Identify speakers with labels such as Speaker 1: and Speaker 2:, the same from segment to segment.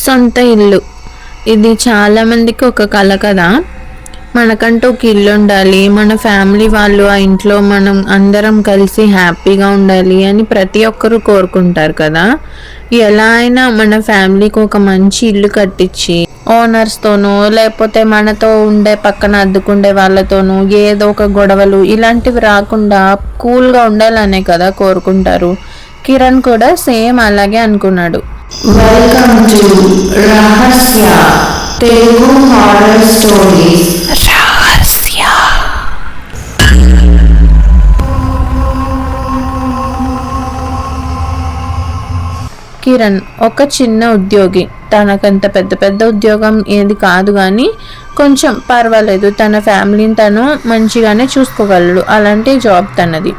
Speaker 1: సొంత ఇల్లు. ఇది చాలామందికి ఒక కళ కదా. మనకంటూ ఒక ఇల్లు ఉండాలి. మన ఫ్యామిలీ వాళ్ళు ఆ ఇంట్లో మనం అందరం కలిసి హ్యాపీగా ఉండాలి అని ప్రతి ఒక్కరూ కోరుకుంటారు కదా. ఎలా అయినా మన ఫ్యామిలీకి ఒక మంచి ఇల్లు కట్టించి ఓనర్స్తోనో లేకపోతే మనతో ఉండే పక్కన అద్దుకుండే వాళ్ళతోనూ ఏదో ఒక గొడవలు ఇలాంటివి రాకుండా కూల్గా ఉండాలనే కదా కోరుకుంటారు. కిరణ్ కూడా సేమ్ అలాగే అనుకున్నాడు.
Speaker 2: వెల్కమ్ టు రహస్య తెలుగు హారర్ స్టోరీస్
Speaker 1: కిరణ్ ఒక చిన్న ఉద్యోగి. తనకంత పెద్ద పెద్ద ఉద్యోగం ఏది కాదు కానీ కొంచెం పర్వాలేదు. తన ఫ్యామిలీని తను మంచిగానే చూసుకోగలడు. అలాంటి జాబ్ తనది.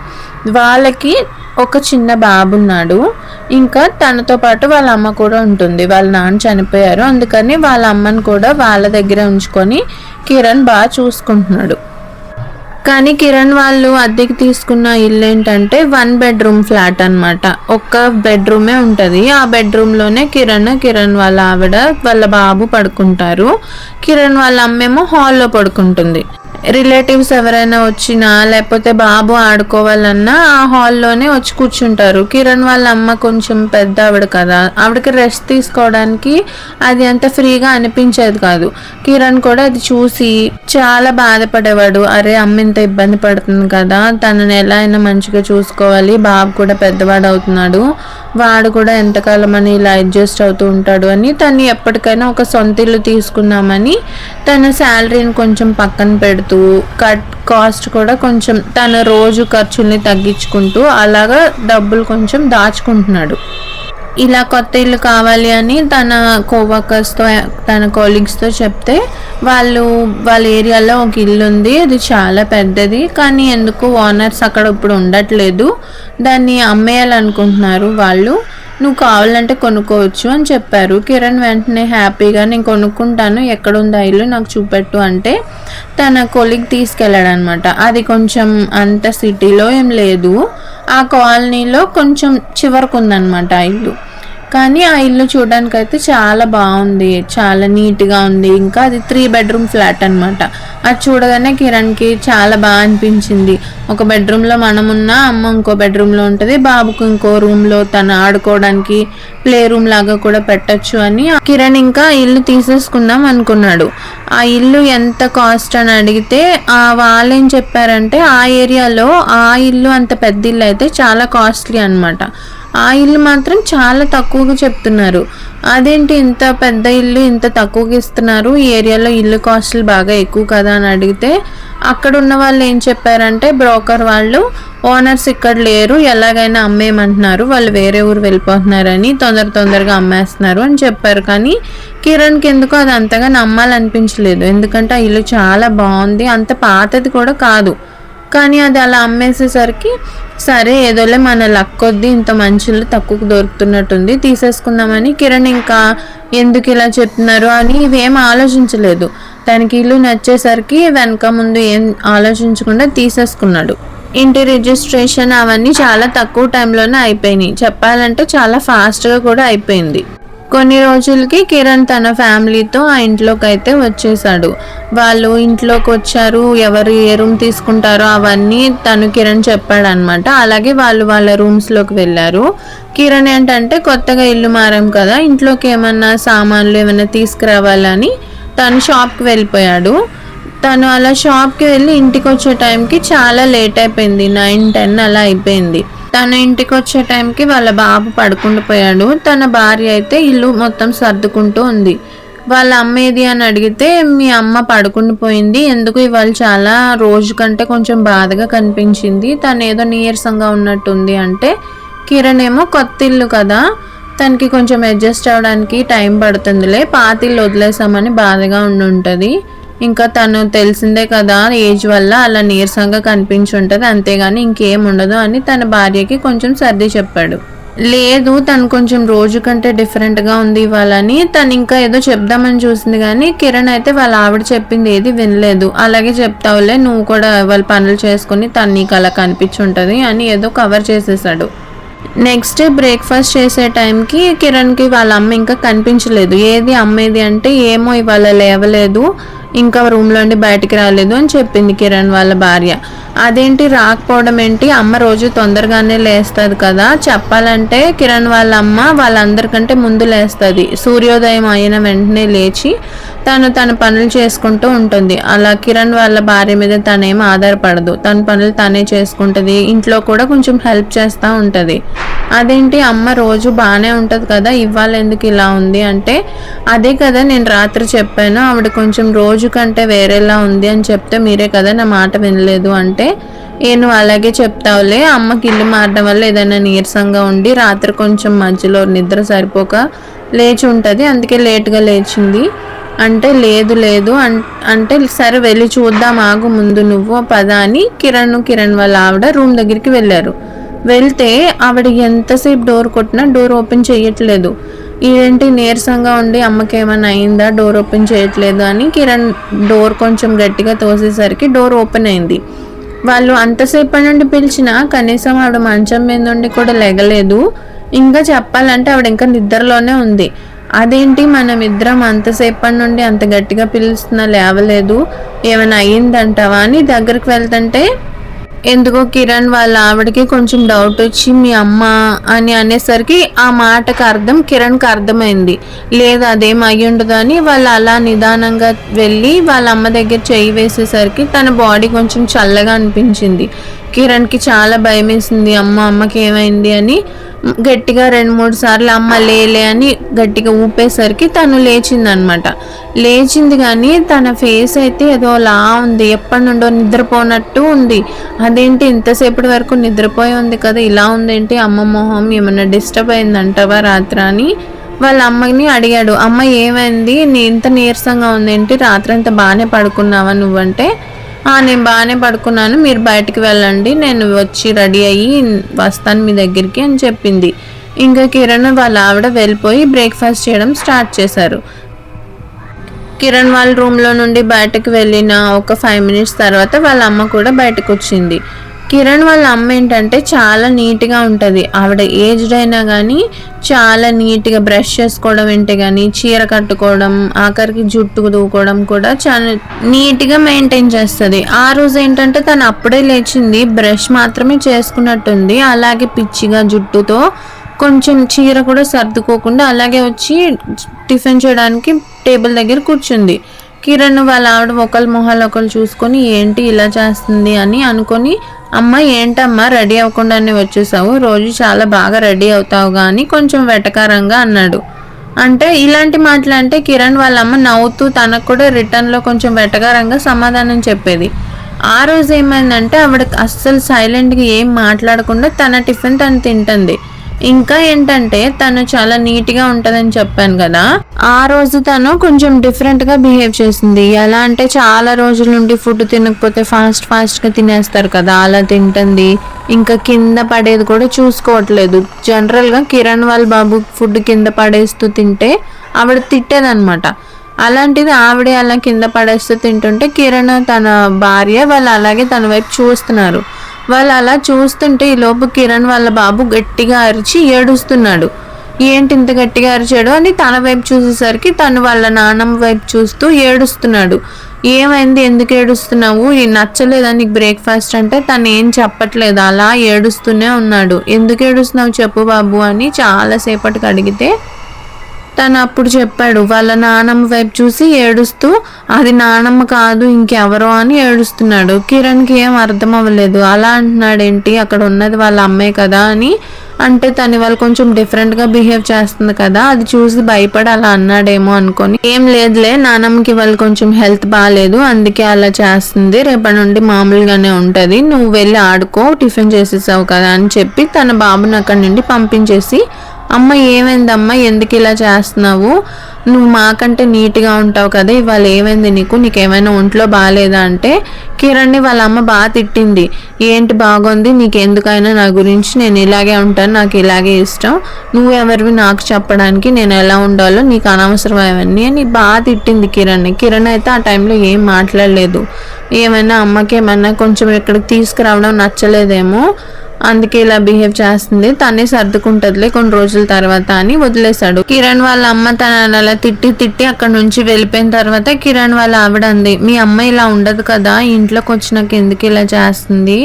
Speaker 1: వాళ్ళకి ఒక చిన్న బాబు ఉన్నాడు ఇంకా తనతో పాటు వాళ్ళ అమ్మ కూడా ఉంటుంది. వాళ్ళ నాన్న చనిపోయారు. అందుకని వాళ్ళ అమ్మని కూడా వాళ్ళ దగ్గర ఉంచుకొని కిరణ్ బాగా చూసుకుంటున్నాడు. కానీ కిరణ్ వాళ్ళు అద్దెకి తీసుకున్న ఇల్లు ఏంటంటే వన్ బెడ్రూమ్ ఫ్లాట్ అన్నమాట. ఒక్క బెడ్రూమే ఉంటుంది. ఆ బెడ్రూమ్లోనే కిరణ్ కిరణ్ వాళ్ళ ఆవిడ వాళ్ళ బాబు పడుకుంటారు. కిరణ్ వాళ్ళ అమ్మేమో హాల్లో పడుకుంటుంది. రిలేటివ్స్ ఎవరైనా వచ్చినా లేకపోతే బాబు ఆడుకోవాలన్నా ఆ హాల్లోనే వచ్చి కూర్చుంటారు. కిరణ్ వాళ్ళ అమ్మ కొంచెం పెద్ద ఆవిడ కదా. ఆవిడకి రెస్ట్ తీసుకోవడానికి అది అంత ఫ్రీగా అనిపించేది కాదు. కిరణ్ కూడా అది చూసి చాలా బాధపడేవాడు. అరే అమ్మ ఇంత ఇబ్బంది పడుతుంది కదా. తనని ఎలా అయినా మంచిగా చూసుకోవాలి. బాబు కూడా పెద్దవాడు అవుతున్నాడు. వాడు కూడా ఎంతకాలం అని ఇలా అడ్జస్ట్ అవుతూ ఉంటాడు అని తను ఎప్పటికైనా ఒక సొంత ఇల్లు తీసుకుందామని తన శాలరీని కొంచెం పక్కన పెడుతూ కట్ కాస్ట్ కూడా కొంచెం తన రోజు ఖర్చుల్ని తగ్గించుకుంటూ అలాగా డబ్బులు కొంచెం దాచుకుంటున్నాడు. ఇలా కొత్త ఇల్లు కావాలి అని తన కోవర్కర్స్తో తన కొలీగ్స్తో చెప్తే వాళ్ళు వాళ్ళ ఏరియాలో ఒక ఇల్లు ఉంది అది చాలా పెద్దది కానీ ఎందుకు ఓనర్స్ అక్కడ ఇప్పుడు ఉండట్లేదు? దాన్ని అమ్మేయాలనుకుంటున్నారు వాళ్ళు. నువ్వు కావాలంటే కొనుక్కోవచ్చు అని చెప్పారు. కిరణ్ వెంటనే హ్యాపీగా నేను కొనుక్కుంటాను ఎక్కడుంది ఆ ఇల్లు నాకు చూపెట్టు అంటే తన కొలిగ్ తీసుకెళ్ళాడనమాట. అది కొంచెం అంత సిటీలో ఏం లేదు. ఆ కాలనీలో కొంచెం చివరకు ఉందన్నమాట ఆ ఇల్లు. కానీ ఆ ఇల్లు చూడడానికి అయితే చాలా బాగుంది. చాలా నీట్గా ఉంది. ఇంకా అది త్రీ బెడ్రూమ్ ఫ్లాట్ అనమాట అది చూడగానే కిరణ్కి చాలా బాగా అనిపించింది. ఒక బెడ్రూమ్లో మనం ఉన్న అమ్మ ఇంకో బెడ్రూమ్లో ఉంటుంది. బాబుకు ఇంకో రూమ్లో తను ఆడుకోవడానికి ప్లే రూమ్ లాగా కూడా పెట్టచ్చు అని కిరణ్ ఇంకా ఇల్లు తీసేసుకుందాం అనుకున్నాడు. ఆ ఇల్లు ఎంత కాస్ట్ అని అడిగితే ఆ వాళ్ళు ఏం చెప్పారంటే ఆ ఏరియాలో ఆ ఇల్లు అంత పెద్ద ఇల్లు అయితే చాలా కాస్ట్లీ అనమాట ఆ ఇల్లు మాత్రం చాలా తక్కువగా చెప్తున్నారు. అదేంటి ఇంత పెద్ద ఇల్లు ఇంత తక్కువగా ఇస్తున్నారు? ఈ ఏరియాలో ఇల్లు కాస్ట్లు బాగా ఎక్కువ కదా అని అడిగితే అక్కడ ఉన్న వాళ్ళు ఏం చెప్పారంటే బ్రోకర్ వాళ్ళు ఓనర్స్ ఇక్కడ లేరు ఎలాగైనా అమ్మేయమంటున్నారు వాళ్ళు వేరే ఊరు వెళ్ళిపోతున్నారని తొందర తొందరగా అమ్మేస్తున్నారు అని చెప్పారు. కానీ కిరణ్కి ఎందుకో అది అంతగా నమ్మాలనిపించలేదు. ఎందుకంటే ఆ ఇల్లు చాలా బాగుంది అంత పాతది కూడా కాదు. కానీ అది అలా అమ్మేసేసరికి సరే ఏదోలే మన లక్ కొద్ది ఇంత మంచులు తక్కువకు దొరుకుతున్నట్టుంది తీసేసుకుందామని కిరణ్ ఇంకా ఎందుకు ఇలా చెప్తున్నారు అని ఇవేం ఆలోచించలేదు. తనకి ఇల్లు నచ్చేసరికి వెనక ముందు ఏం ఆలోచించకుండా తీసేసుకున్నాడు. ఇంటి రిజిస్ట్రేషన్ అవన్నీ చాలా తక్కువ టైంలోనే అయిపోయినాయి. చెప్పాలంటే చాలా ఫాస్ట్గా కూడా అయిపోయింది. కొన్ని రోజులకి కిరణ్ తన ఫ్యామిలీతో ఆ ఇంట్లోకి అయితే వచ్చేసాడు వాళ్ళు ఇంట్లోకి వచ్చారు ఎవరు ఏ రూమ్ తీసుకుంటారో అవన్నీ తను కిరణ్ చెప్పాడనమాట అలాగే వాళ్ళు వాళ్ళ రూమ్స్లోకి వెళ్ళారు. కిరణ్ ఏంటంటే కొత్తగా ఇల్లు మారాం కదా ఇంట్లోకి ఏమన్నా సామాన్లు ఏమైనా తీసుకురావాలని తను షాప్కి వెళ్ళిపోయాడు. తను అలా షాప్కి వెళ్ళి ఇంటికి వచ్చే టైంకి చాలా లేట్ అయిపోయింది నైన్ టెన్ అలా అయిపోయింది. తన ఇంటికి వచ్చే టైంకి వాళ్ళ బాబు పడుకుండిపోయాడు తన భార్య అయితే ఇల్లు మొత్తం సర్దుకుంటూ ఉంది. వాళ్ళ అమ్మ ఏది అని అడిగితే మీ అమ్మ పడుకుండిపోయింది ఎందుకు ఇవాళ చాలా రోజు కంటే కొంచెం బాధగా కనిపించింది. తను ఏదో నీరసంగా ఉన్నట్టుంది అంటే కిరణ్ ఏమో కొత్త ఇల్లు కదా. తనకి కొంచెం అడ్జస్ట్ అవ్వడానికి టైం పడుతుందిలే. పాత ఇల్లు వదిలేసామని బాధగా ఉండి ఉంటుంది ఇంకా తను తెలిసిందే కదా ఏజ్ వల్ల అలా నీరసంగా కనిపించి ఉంటుంది అంతేగాని ఇంకేం ఉండదు అని తన భార్యకి కొంచెం సర్ది చెప్పాడు. లేదు తను కొంచెం రోజు కంటే డిఫరెంట్గా ఉంది ఇవ్వాలని. తను ఇంకా ఏదో చెప్దామని చూసింది కానీ కిరణ్ అయితే వాళ్ళ ఆవిడ చెప్పింది ఏది వినలేదు. అలాగే చెప్తావులే నువ్వు కూడా వాళ్ళ పనులు చేసుకుని తను నీకు అలా కనిపించుంటుంది అని ఏదో కవర్ చేసేసాడు. నెక్స్ట్ బ్రేక్ఫాస్ట్ చేసే టైంకి కిరణ్కి వాళ్ళ అమ్మ ఇంకా కనిపించలేదు. ఏది అమ్మేది అంటే ఏమో ఇవాళ లేవలేదు. ఇంకా రూమ్లో నుండి బయటికి రాలేదు అని చెప్పింది కిరణ్ వాళ్ళ భార్య. అదేంటి రాకపోవడం ఏంటి? అమ్మ రోజు తొందరగానే లేస్తుంది కదా. చెప్పాలంటే కిరణ్ వాళ్ళ అమ్మ వాళ్ళందరికంటే ముందు లేస్తుంది. సూర్యోదయం అయిన వెంటనే లేచి తను తన పనులు చేసుకుంటూ ఉంటుంది. అలా కిరణ్ వాళ్ళ భార్య మీద తనేం ఆధారపడదు. తన పనులు తనే చేసుకుంటుంది. ఇంట్లో కూడా కొంచెం హెల్ప్ చేస్తూ ఉంటుంది. అదేంటి అమ్మ రోజు బాగానే ఉంటుంది కదా ఇవాళ ఎందుకు ఇలా ఉంది అంటే అదే కదా నేను రాత్రి చెప్పాను ఆవిడ కొంచెం రోజు కంటే వేరేలా ఉంది అని చెప్తే మీరే కదా నా మాట వినలేదు అంటే నేను అలాగే చెప్తావులే అమ్మకి ఇల్లు మారడం వల్ల ఏదైనా నీరసంగా ఉండి రాత్రి కొంచెం మధ్యలో నిద్ర సరిపోక లేచి ఉంటుంది అందుకే లేట్గా లేచింది. అంటే లేదు లేదు అన్- అంటే సరే వెళ్ళి చూద్దాం ఆగు ముందు నువ్వు పద అని కిరణ్ కిరణ్ వాళ్ళ ఆవిడ రూమ్ దగ్గరికి వెళ్ళారు. వెళ్తే ఆవిడ ఎంతసేపు డోర్ కొట్టినా డోర్ ఓపెన్ చేయట్లేదు. ఇదేంటి నీరసంగా ఉండి అమ్మకి ఏమైనా అయిందా? డోర్ ఓపెన్ చేయట్లేదు అని కిరణ్ డోర్ కొంచెం గట్టిగా తోసేసరికి డోర్ ఓపెన్ అయింది. వాళ్ళు అంతసేపటి నుండి పిలిచినా కనీసం ఆవిడ మంచం మీద నుండి కూడా లెగలేదు. ఇంకా చెప్పాలంటే ఆవిడ ఇంకా నిద్రలోనే ఉంది. అదేంటి? మనం ఇద్దరం అంతసేపటి నుండి అంత గట్టిగా పిలుస్తున్నా లేవలేదు. ఏమైనా అయ్యిందంటావా? అని దగ్గరికి వెళ్తుంటే ఎందుకో కిరణ్ వాళ్ళ ఆవిడకి కొంచెం డౌట్ వచ్చి మీ అమ్మ అని అనేసరికి ఆ మాటకు అర్థం కిరణ్కి అర్థమైంది. లేదు అదేం అయ్యి ఉండదు అని వాళ్ళు అలా నిదానంగా వెళ్ళి వాళ్ళ అమ్మ దగ్గర చేయి వేసేసరికి తన బాడీ కొంచెం చల్లగా అనిపించింది. కిరణ్కి చాలా భయం వేసింది అమ్మ అమ్మకి ఏమైంది అని గట్టిగా రెండు మూడు సార్లు అమ్మ లేలే అని గట్టిగా ఊపేసరికి తను లేచిందనమాట. లేచింది కానీ తన ఫేస్ అయితే ఏదో లా ఉంది. ఎప్పటి నుండో నిద్రపోనట్టు ఉంది. అదేంటి ఇంతసేపటి వరకు నిద్రపోయి ఉంది కదా ఇలా ఉందేంటి అమ్మ మొహం ఏమన్నా డిస్టర్బ్ అయిందంటావా రాత్రి అని వాళ్ళ అమ్మని అడిగాడు. అమ్మ ఏమైంది? నీ ఇంత నీరసంగా ఉందేంటి రాత్రంతా బాగానే పడుకున్నావా నువ్వంటే? నేను బాగానే పడుకున్నాను. మీరు బయటికి వెళ్ళండి. నేను వచ్చి రెడీ అయ్యి వస్తాను మీ దగ్గరికి అని చెప్పింది. ఇంకా కిరణ్ వాళ్ళ ఆవిడ వెళ్ళిపోయి బ్రేక్ఫాస్ట్ చేయడం స్టార్ట్ చేశారు. కిరణ్ వాళ్ళ రూమ్లో నుండి బయటకు వెళ్ళిన ఒక ఫైవ్ మినిట్స్ తర్వాత వాళ్ళ అమ్మ కూడా బయటకు వచ్చింది. కిరణ్ వాళ్ళ అమ్మ ఏంటంటే చాలా నీట్గా ఉంటుంది. ఆవిడ ఏజ్డ్ అయినా కానీ చాలా నీట్గా బ్రష్ చేసుకోవడం ఏంటి కానీ చీర కట్టుకోవడం ఆఖరికి జుట్టు దూకోవడం కూడా చాలా నీట్గా మెయింటైన్ చేస్తుంది. ఆ రోజు ఏంటంటే తను అప్పుడే లేచింది. బ్రష్ మాత్రమే చేసుకున్నట్టుంది. అలాగే పిచ్చిగా జుట్టుతో కొంచెం చీర కూడా సర్దుకోకుండా అలాగే వచ్చి టిఫిన్ చేయడానికి టేబుల్ దగ్గర కూర్చుంది. కిరణ్ వాళ్ళ ఆవిడ ఒకళ్ళ మొహాలు ఒకళ్ళు చూసుకొని ఏంటి ఇలా చేస్తుంది? అని అనుకొని అమ్మ ఏంటమ్మా రెడీ అవ్వకుండానే వచ్చేసావు. రోజు చాలా బాగా రెడీ అవుతావు కానీ కొంచెం వెటకారంగా అన్నాడు. అంటే ఇలాంటి మాటలు అంటే కిరణ్ వాళ్ళ అమ్మ నవ్వుతూ తనకు కూడా రిటర్న్లో కొంచెం వెటకారంగా సమాధానం చెప్పేది. ఆ రోజు ఏమైందంటే ఆవిడ అస్సలు సైలెంట్గా ఏం మాట్లాడకుండా తన టిఫిన్ తను తింటుంది. ఇంకా ఏంటంటే తను చాలా నీట్గా ఉంటుందని చెప్పాను కదా ఆ రోజు తను కొంచెం డిఫరెంట్గా బిహేవ్ చేసింది. ఎలా అంటే చాలా రోజుల నుండి ఫుడ్ తినకపోతే ఫాస్ట్ ఫాస్ట్గా తినేస్తారు కదా అలా తింటుంది. ఇంకా కింద పడేది కూడా చూసుకోవట్లేదు. జనరల్గా కిరణ్ వాళ్ళ బాబు ఫుడ్ కింద పడేస్తూ తింటే ఆవిడ తిట్టేదన్నమాట. అలాంటిది ఆవిడే అలా కింద పడేస్తూ తింటుంటే కిరణ్ తన భార్య వాళ్ళు అలాగే తన వైపు చూస్తున్నారు. వాళ్ళు అలా చూస్తుంటే ఈ లోపు కిరణ్ వాళ్ళ బాబు గట్టిగా అరిచి ఏడుస్తున్నాడు. ఏంటి ఇంత గట్టిగా అరిచాడు అని తన వైపు చూసేసరికి తను వాళ్ళ నాన్నమ్మ వైపు చూస్తూ ఏడుస్తున్నాడు. ఏమైంది? ఎందుకు ఏడుస్తున్నావు? నచ్చలేదా నీకు బ్రేక్ఫాస్ట్ అంటే? తను ఏం చెప్పట్లేదు. అలా ఏడుస్తూనే ఉన్నాడు. ఎందుకు ఏడుస్తున్నావు చెప్పు బాబు అని చాలాసేపటికి అడిగితే తను అప్పుడు చెప్పాడు వాళ్ళ నానమ్మ వైపు చూసి ఏడుస్తూ అది నానమ్మ కాదు ఇంకెవరో అని ఏడుస్తున్నాడు. కిరణ్కి ఏం అర్థం అవ్వలేదు. అలా అంటున్నాడేంటి? అక్కడ ఉన్నది వాళ్ళ అమ్మే కదా అని అంటే తను వాళ్ళు కొంచెం డిఫరెంట్గా బిహేవ్ చేస్తుంది కదా అది చూసి భయపడి అలా అన్నాడేమో అనుకొని ఏం లేదులే నానమ్మకి వాళ్ళు కొంచెం హెల్త్ బాగాలేదు అందుకే అలా చేస్తుంది. రేపటి నుండి మామూలుగానే ఉంటుంది. నువ్వు వెళ్ళి ఆడుకో టిఫిన్ చేసేసావు కదా అని చెప్పి తన బాబుని అక్కడి నుండి పంపించేసి అమ్మ ఏమైందమ్మా? ఎందుకు ఇలా చేస్తున్నావు? నువ్వు మాకంటే నీట్గా ఉంటావు కదా ఇవాళ ఏమైంది నీకు? నీకేమైనా ఒంట్లో బాగాలేదా అంటే కిరణ్ని వాళ్ళ అమ్మ బాగా తిట్టింది. ఏంటి బాగుంది? నీకు ఎందుకైనా నా గురించి నేను ఇలాగే ఉంటాను నాకు ఇలాగే ఇష్టం. నువ్వు ఎవరివి నాకు చెప్పడానికి నేను ఎలా ఉండాలో నీకు అనవసరం అవన్నీ అని బాగా తిట్టింది కిరణ్ కిరణ్ అయితే ఆ టైంలో ఏం మాట్లాడలేదు. ఏమైనా అమ్మకి ఏమైనా కొంచెం ఇక్కడికి తీసుకురావడం నచ్చలేదేమో? అందుకే ఇలా బిహేవ్ చేస్తుంది. తనే సర్దుకుంటదిలే కొన్ని రోజుల తర్వాత అని వదిలేశాడు. కిరణ్ వాళ్ళ అమ్మ తన అలా తిట్టి తిట్టి అక్కడ నుంచి వెళ్ళిపోయిన తర్వాత కిరణ్ వాళ్ళ ఆవిడ అంది మీ అమ్మ ఇలా ఉండదు కదా ఇంట్లోకి వచ్చినాక ఎందుకు ఇలా చేస్తుంది?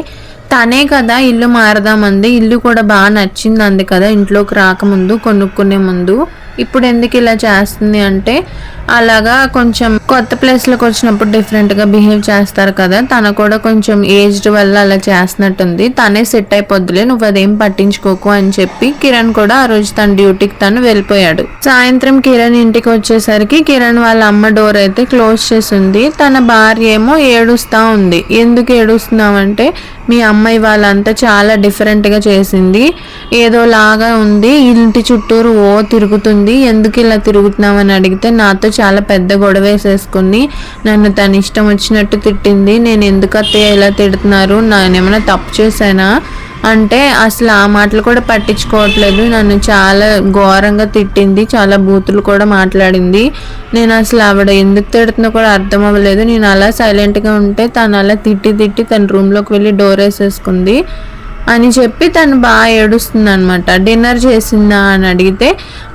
Speaker 1: తనే కదా ఇల్లు మారదామంది ఇల్లు కూడా బాగా నచ్చింది అంది కదా ఇంట్లోకి రాకముందు కొనుక్కునే ముందు. ఇప్పుడు ఎందుకు ఇలా చేస్తుంది అంటే అలాగా కొంచెం కొత్త ప్లేస్లోకి వచ్చినప్పుడు డిఫరెంట్గా బిహేవ్ చేస్తారు కదా తన కూడా కొంచెం ఏజ్డ్ వల్ల అలా చేస్తున్నట్టుంది. తనే సెట్ అయిపోద్దులే నువ్వు అదేం పట్టించుకోకు అని చెప్పి కిరణ్ కూడా ఆ రోజు తన డ్యూటీకి తను వెళ్ళిపోయాడు. సాయంత్రం కిరణ్ ఇంటికి వచ్చేసరికి కిరణ్ వాళ్ళ అమ్మ డోర్ అయితే క్లోజ్ చేసింది. తన భార్య ఏమో ఏడుస్తా ఉంది. ఎందుకు ఏడుస్తున్నావంటే మీ అమ్మాయి వాళ్ళంతా చాలా డిఫరెంట్గా చేసింది. ఏదో లాగా ఉంది ఇంటి చుట్టూరు ఓ తిరుగుతుంది. ఎందుకు ఇలా తిరుగుతున్నావు అని అడిగితే నాతో చాలా పెద్ద గొడవ వేసేసుకుని నన్ను తన ఇష్టం వచ్చినట్టు తిట్టింది. నేను ఎందుకు అత్తయ్య ఇలా తిడుతున్నారు? నేనేమైనా తప్పు చేశానా? అంటే అసలు ఆ మాటలు కూడా పట్టించుకోవట్లేదు. నన్ను చాలా ఘోరంగా తిట్టింది. చాలా బూతులు కూడా మాట్లాడింది. నేను అసలు ఆవిడ ఎందుకు తిడుతుందో కూడా అర్థం అవ్వలేదు. నేను అలా సైలెంట్గా ఉంటే తను అలా తిట్టి తిట్టి తన రూమ్లోకి వెళ్ళి డోర్ వేసేసుకుంది. అని చెప్పి తను బాగా ఏడుస్తుంది అనమాట డిన్నర్ చేసిందా? అని అడిగితే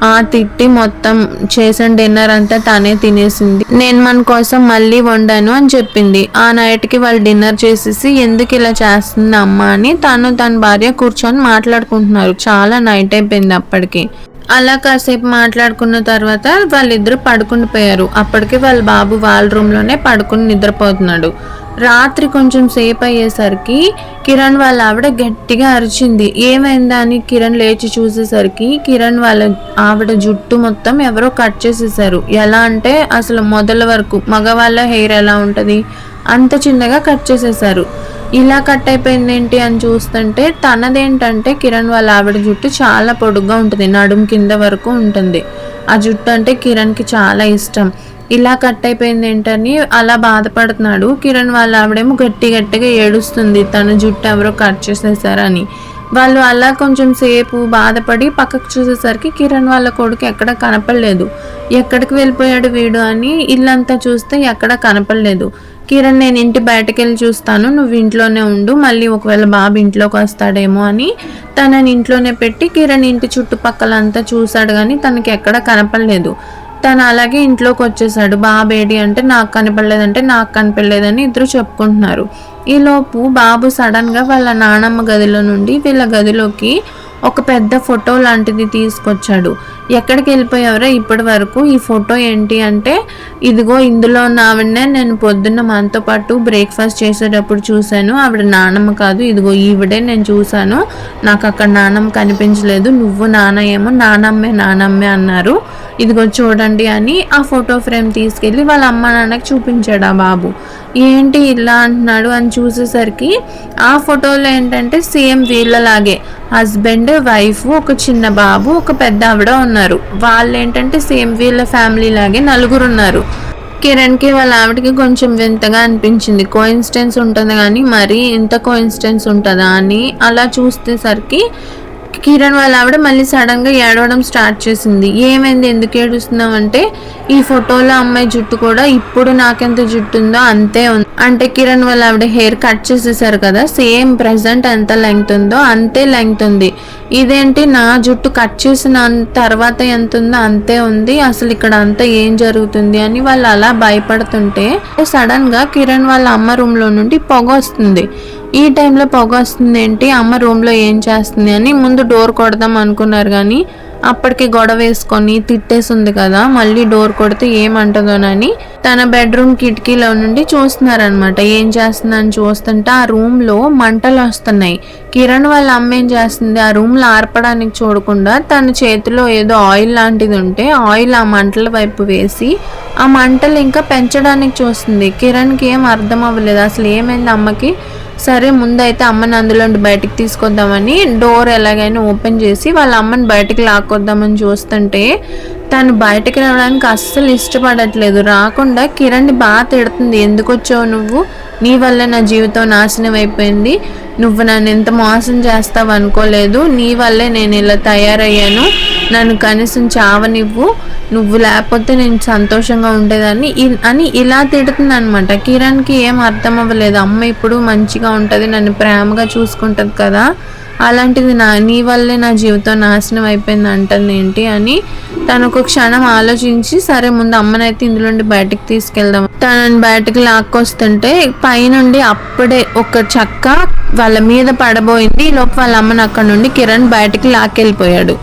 Speaker 1: ఆ తిట్టి మొత్తం చేసిన డిన్నర్ అంతా తనే తినేసింది. నేను మన కోసం మళ్ళీ వండాను అని చెప్పింది. ఆ నైట్కి వాళ్ళు డిన్నర్ చేసేసి ఎందుకు ఇలా చేస్తుంది అమ్మ? అని తను తన భార్య కూర్చొని మాట్లాడుకుంటున్నారు. చాలా నైట్ అయిపోయింది అప్పటికి. అలా కాసేపు మాట్లాడుకున్న తర్వాత వాళ్ళిద్దరు పడుకుని పోయారు అప్పటికి వాళ్ళ బాబు వాళ్ళ రూమ్లోనే పడుకుని నిద్రపోతున్నాడు. రాత్రి కొంచెం సేపు అయ్యేసరికి కిరణ్ వాళ్ళ ఆవిడ గట్టిగా అరిచింది. ఏమైందా అని కిరణ్ లేచి చూసేసరికి కిరణ్ వాళ్ళ ఆవిడ జుట్టు మొత్తం ఎవరో కట్ చేసేసారు. ఎలా అంటే అసలు మొదల వరకు మగవాళ్ళ హెయిర్ ఎలా ఉంటుంది? అంత చిన్నగా కట్ చేసేసారు. ఇలా కట్ అయిపోయింది ఏంటి అని చూస్తుంటే తనదేంటంటే కిరణ్ వాళ్ళ ఆవిడ జుట్టు చాలా పొడుగ్గా ఉంటుంది నడుము కింద వరకు ఉంటుంది. ఆ జుట్టు అంటే కిరణ్కి చాలా ఇష్టం. ఇలా కట్ అయిపోయింది ఏంటని అలా బాధపడుతున్నాడు. కిరణ్ వాళ్ళ ఆవిడేమో గట్టి గట్టిగా ఏడుస్తుంది తన జుట్టు ఎవరో కట్ చేసేసారని. వాళ్ళు అలా కొంచెం సేపు బాధపడి పక్కకు చూసేసరికి కిరణ్ వాళ్ళ కొడుకు ఎక్కడ కనపడలేదు. ఎక్కడికి వెళ్ళిపోయాడు వీడు అని ఇల్లంతా చూస్తే ఎక్కడ కనపడలేదు. కిరణ్ నేను ఇంటి బయటకు వెళ్ళి చూస్తాను నువ్వు ఇంట్లోనే ఉండు మళ్ళీ ఒకవేళ బాబు ఇంట్లోకి వస్తాడేమో అని తనని ఇంట్లోనే పెట్టి కిరణ్ ఇంటి చుట్టుపక్కల అంతా చూశాడు కానీ తనకి ఎక్కడ కనపడలేదు. తను అలాగే ఇంట్లోకి వచ్చేసాడు. బాబేడి అంటే నాకు కనపడలేదంటే నాకు కనపడలేదని ఇద్దరు చెప్పుకుంటున్నారు. ఈలోపు బాబు సడన్గా వాళ్ళ నానమ్మ గదిలో నుండి వీళ్ళ గదిలోకి ఒక పెద్ద ఫోటో లాంటిది తీసుకొచ్చాడు. ఎక్కడికి వెళ్ళిపోయావరా ఇప్పటి వరకు? ఈ ఫోటో ఏంటి అంటే ఇదిగో ఇందులో ఉన్న ఆవిడనే నేను పొద్దున్న మనతో పాటు బ్రేక్ఫాస్ట్ చేసేటప్పుడు చూశాను. ఆవిడ నానమ్మ కాదు ఇదిగో ఈవిడే నేను చూశాను. నాకు అక్కడ నానమ్మ కనిపించలేదు. నువ్వు నాన్న ఏమో నానమ్మే నానమ్మే అన్నారు. ఇదిగో చూడండి అని ఆ ఫోటో ఫ్రేమ్ తీసుకెళ్ళి వాళ్ళ అమ్మ నాన్నకి చూపించాడు ఆ బాబు. ఏంటి ఇలా అంటున్నాడు అని చూసేసరికి ఆ ఫోటోలో ఏంటంటే సేమ్ వీళ్ళలాగే హస్బెండ్ వైఫ్ ఒక చిన్న బాబు ఒక పెద్ద ఆవిడ ఉన్నారు. వాళ్ళు ఏంటంటే సేమ్ వీళ్ళ ఫ్యామిలీ లాగే నలుగురు ఉన్నారు. కిరణ్కి వాళ్ళ ఆవిడకి కొంచెం వింతగా అనిపించింది. కోయిన్సిడెన్స్ ఉంటుంది కానీ మరీ ఇంత కోయిన్సిడెన్స్ ఉంటుందా అని అలా చూసేసరికి కిరణ్ వాళ్ళ ఆవిడ మళ్ళీ సడన్గా ఏడవడం స్టార్ట్ చేసింది. ఏమైంది? ఎందుకు ఏడుస్తున్నావు అంటే ఈ ఫోటోలో అమ్మాయి జుట్టు కూడా ఇప్పుడు నాకెంత జుట్టు ఉందో అంతే ఉంది. అంటే కిరణ్ వాళ్ళ ఆవిడ హెయిర్ కట్ చేసేసారు కదా సేమ్ ప్రెసెంట్ ఎంత లెంగ్త్ ఉందో అంతే లెంగ్త్ ఉంది. ఇదేంటి? నా జుట్టు కట్ చేసిన తర్వాత ఎంత ఉందో అంతే ఉంది. అసలు ఇక్కడ అంతా ఏం జరుగుతుంది అని వాళ్ళు అలా భయపడుతుంటే సడన్గా కిరణ్ వాళ్ళ అమ్మ రూమ్లో నుండి పొగ వస్తుంది. ఈ టైంలో పొగ వస్తుంది ఏంటి? అమ్మ రూమ్లో ఏం చేస్తుంది అని ముందు డోర్ కొడదాం అనుకున్నారు కానీ అప్పటికి గొడవ వేసుకొని తిట్టేసింది కదా మళ్ళీ డోర్ కొడితే ఏమంటదోనని తన బెడ్రూమ్ కిటికీలో నుండి చూస్తున్నారనమాట ఏం చేస్తుందని చూస్తుంటే ఆ రూమ్లో మంటలు వస్తున్నాయి. కిరణ్ వాళ్ళ అమ్మ ఏం చేస్తుంది? ఆ రూమ్లో ఆర్పడానికి చూడకుండా తన చేతిలో ఏదో ఆయిల్ లాంటిది ఉంటే ఆయిల్ ఆ మంటల వైపు వేసి ఆ మంటలు ఇంకా పెంచడానికి చూస్తుంది. కిరణ్కి ఏం అర్థం అవ్వలేదు. అసలు ఏమైంది అమ్మకి? సరే ముందైతే అమ్మని అందులోండి బయటికి తీసుకొద్దామని డోర్ ఎలాగైనా ఓపెన్ చేసి వాళ్ళ అమ్మని బయటికి లాక్కొద్దామని చూస్తుంటే తను బయటకు రావడానికి అస్సలు ఇష్టపడట్లేదు. రాకుండా కిరణ్ని బాగా తిడుతుంది. ఎందుకు వచ్చావు నువ్వు? నీ వల్ల నా జీవితం నాశనం అయిపోయింది. నువ్వు నన్ను ఎంత మోసం చేస్తావు అనుకోలేదు. నీ వల్లే నేను ఇలా తయారయ్యాను. నన్ను కనీసం చావనివ్వు. నువ్వు లేకపోతే నేను సంతోషంగా ఉండేదాన్ని ఇ- అని ఇలా తిడుతుంది అనమాట కిరణ్కి ఏం అర్థం అవ్వలేదు. అమ్మ ఇప్పుడు మంచిగా ఉంటుంది. నన్ను ప్రేమగా చూసుకుంటుంది కదా. అలాంటిది నా నీ వల్లే నా జీవితం నాశనం అయిపోయింది అంటుంది ఏంటి అని తను ఒక క్షణం ఆలోచించి సరే ముందు అమ్మనైతే ఇందులోండి బయటకు తీసుకెళ్దాం. తనని బయటకు లాక్కొస్తుంటే పైనుండి అప్పుడే ఒక చక్క వాళ్ళ మీద పడబోయింది. లోపు వాళ్ళ అమ్మని అక్కడ నుండి కిరణ్ బయటకు లాక్కెళ్ళిపోయాడు.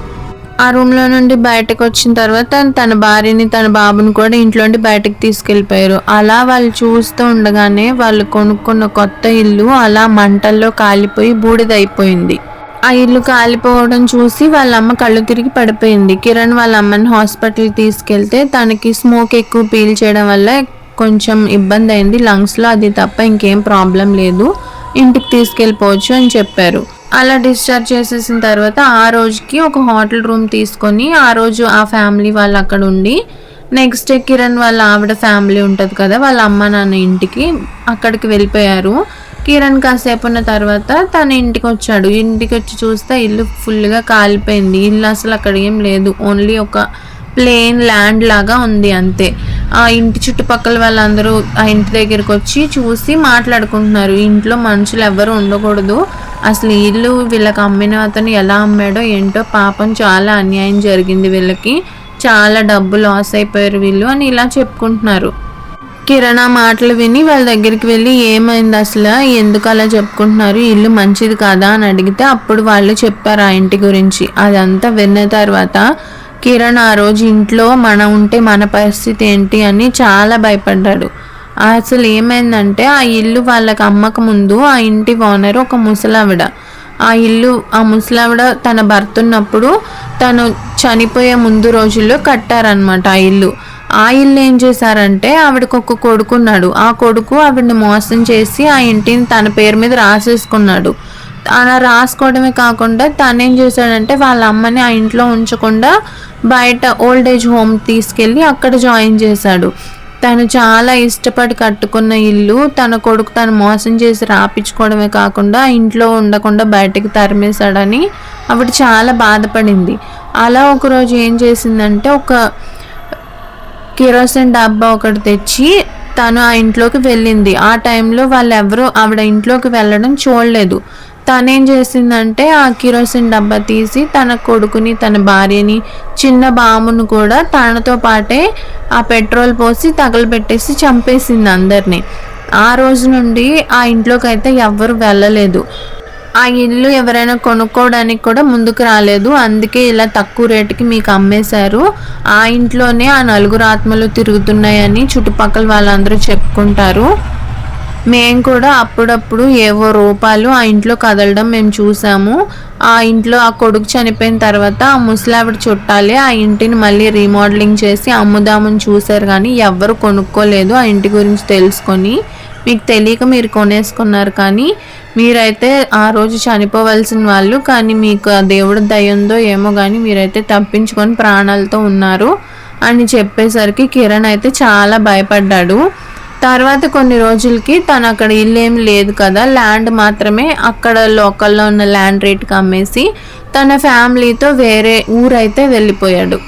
Speaker 1: ఆ రూమ్లో నుండి బయటకు వచ్చిన తర్వాత తన భార్యని తన బాబుని కూడా ఇంట్లో నుండి బయటకు తీసుకెళ్ళిపోయారు. అలా వాళ్ళు చూస్తూ ఉండగానే వాళ్ళు కొనుక్కున్న కొత్త ఇల్లు అలా మంటల్లో కాలిపోయి బూడిదైపోయింది. ఆ ఇల్లు కాలిపోవడం చూసి వాళ్ళ అమ్మ కళ్ళు తిరిగి పడిపోయింది. కిరణ్ వాళ్ళ అమ్మని హాస్పిటల్ తీసుకెళ్తే తనకి స్మోక్ ఎక్కువ పీల్ చేయడం వల్ల కొంచెం ఇబ్బంది అయింది లంగ్స్లో అది తప్ప ఇంకేం ప్రాబ్లం లేదు. ఇంటికి తీసుకెళ్ళిపోవచ్చు అని చెప్పారు. అలా డిశ్చార్జ్ చేసేసిన తర్వాత ఆ రోజుకి ఒక హోటల్ రూమ్ తీసుకొని ఆ రోజు ఆ ఫ్యామిలీ వాళ్ళు అక్కడ ఉండి నెక్స్ట్ కిరణ్ వాళ్ళ ఆవిడ ఫ్యామిలీ ఉంటుంది కదా వాళ్ళ అమ్మ నాన్న ఇంటికి అక్కడికి వెళ్ళిపోయారు. కిరణ్ కాసేపు ఉన్న తర్వాత తన ఇంటికి వచ్చాడు. ఇంటికి వచ్చి చూస్తే ఇల్లు ఫుల్గా కాలిపోయింది. ఇల్లు అసలు అక్కడ ఏం లేదు. ఓన్లీ ఒక ప్లేన్ ల్యాండ్ లాగా ఉంది అంతే. ఆ ఇంటి చుట్టుపక్కల వాళ్ళందరూ ఆ ఇంటి దగ్గరికి వచ్చి చూసి మాట్లాడుకుంటున్నారు. ఇంట్లో మనుషులు ఎవరు ఉండకూడదు. అసలు వీళ్ళు ఇల్లు వీళ్ళకి అమ్మిన అతను ఎలా అమ్మాడో ఏంటో పాపం చాలా అన్యాయం జరిగింది వీళ్ళకి. చాలా డబ్బు లాస్ అయిపోయారు వీళ్ళు అని ఇలా చెప్పుకుంటున్నారు. కిరణా మాటలు విని వాళ్ళ దగ్గరికి వెళ్ళి ఏమైంది అసలు? ఎందుకు అలా చెప్పుకుంటున్నారు? ఇల్లు మంచిది కాదా అని అడిగితే అప్పుడు వాళ్ళు చెప్పారు ఆ ఇంటి గురించి. అదంతా విన్న తర్వాత కిరణ్ ఆ రోజు ఇంట్లో మనం ఉంటే మన పరిస్థితి ఏంటి అని చాలా భయపడ్డాడు. అసలు ఏమైందంటే ఆ ఇల్లు వాళ్ళకి అమ్మక ముందు ఆ ఇంటి ఓనర్ ఒక ముసలావిడ. ఆ ఇల్లు ఆ ముసలావిడ తన భర్త ఉన్నప్పుడు తను చనిపోయే ముందు రోజుల్లో కట్టారనమాట ఆ ఇల్లు. ఆ ఇల్లు ఏం చేశారంటే ఆవిడకు ఒక కొడుకున్నాడు. ఆ కొడుకు ఆవిడని మోసం చేసి ఆ ఇంటిని తన పేరు మీద రాసేసుకున్నాడు. అలా రాసుకోవడమే కాకుండా తను ఏం చేశాడంటే వాళ్ళ అమ్మని ఆ ఇంట్లో ఉంచకుండా బయట ఓల్డ్ ఏజ్ హోమ్ తీసుకెళ్ళి అక్కడ జాయిన్ చేశాడు. తను చాలా ఇష్టపడి కట్టుకున్న ఇల్లు తన కొడుకు తను మోసం చేసి రాపించుకోవడమే కాకుండా ఇంట్లో ఉండకుండా బయటకు తరిమేశాడని ఆవిడ చాలా బాధపడింది. అలా ఒకరోజు ఏం చేసిందంటే ఒక కిరోసిన్ డబ్బా ఒకటి తెచ్చి తను ఆ ఇంట్లోకి వెళ్ళింది. ఆ టైంలో వాళ్ళు ఎవరు ఆవిడ ఇంట్లోకి వెళ్ళడం చూడలేదు. తనేం చేసిందంటే ఆ కిరోసిన్ డబ్బా తీసి తన కొడుకుని తన భార్యని చిన్న బామును కూడా తనతో పాటే ఆ పెట్రోల్ పోసి తగలబెట్టేసి చంపేసింది అందరినీ. ఆ రోజు నుండి ఆ ఇంట్లోకి అయితే ఎవ్వరు వెళ్ళలేదు. ఆ ఇల్లు ఎవరైనా కొనుక్కోవడానికి కూడా ముందుకు రాలేదు. అందుకే ఇలా తక్కువ రేటుకి మీకు అమ్మేశారు. ఆ ఇంట్లోనే ఆ నలుగురు ఆత్మలు తిరుగుతున్నాయని చుట్టుపక్కల వాళ్ళందరూ చెప్పుకుంటారు. మేము కూడా అప్పుడప్పుడు ఏవో రూపాలు ఆ ఇంట్లో కదలడం మేము చూసాము. ఆ ఇంట్లో ఆ కొడుకు చనిపోయిన తర్వాత ఆ ముసలావిడ చుట్టాలే ఆ ఇంటిని మళ్ళీ రీమోడలింగ్ చేసి అమ్ముదామని చూశారు కానీ ఎవ్వరు కొనుక్కోలేదు ఆ ఇంటి గురించి తెలుసుకొని. మీకు తెలియక మీరు కొనేసుకున్నారు కానీ మీరైతే ఆ రోజు చనిపోవలసిన వాళ్ళు కానీ మీకు ఆ దేవుడు దయ ఉందో ఏమో కానీ మీరైతే తప్పించుకొని ప్రాణాలతో ఉన్నారు అని చెప్పేసరికి కిరణ్ అయితే చాలా భయపడ్డాడు. తర్వాత కొన్ని రోజులకి తను అక్కడ ఇల్లు ఏం లేదు కదా. ల్యాండ్ మాత్రమే అక్కడ లోకల్లో ఉన్న ల్యాండ్ రేట్కి అమ్మేసి తన ఫ్యామిలీతో వేరే ఊరైతే వెళ్ళిపోయాడు.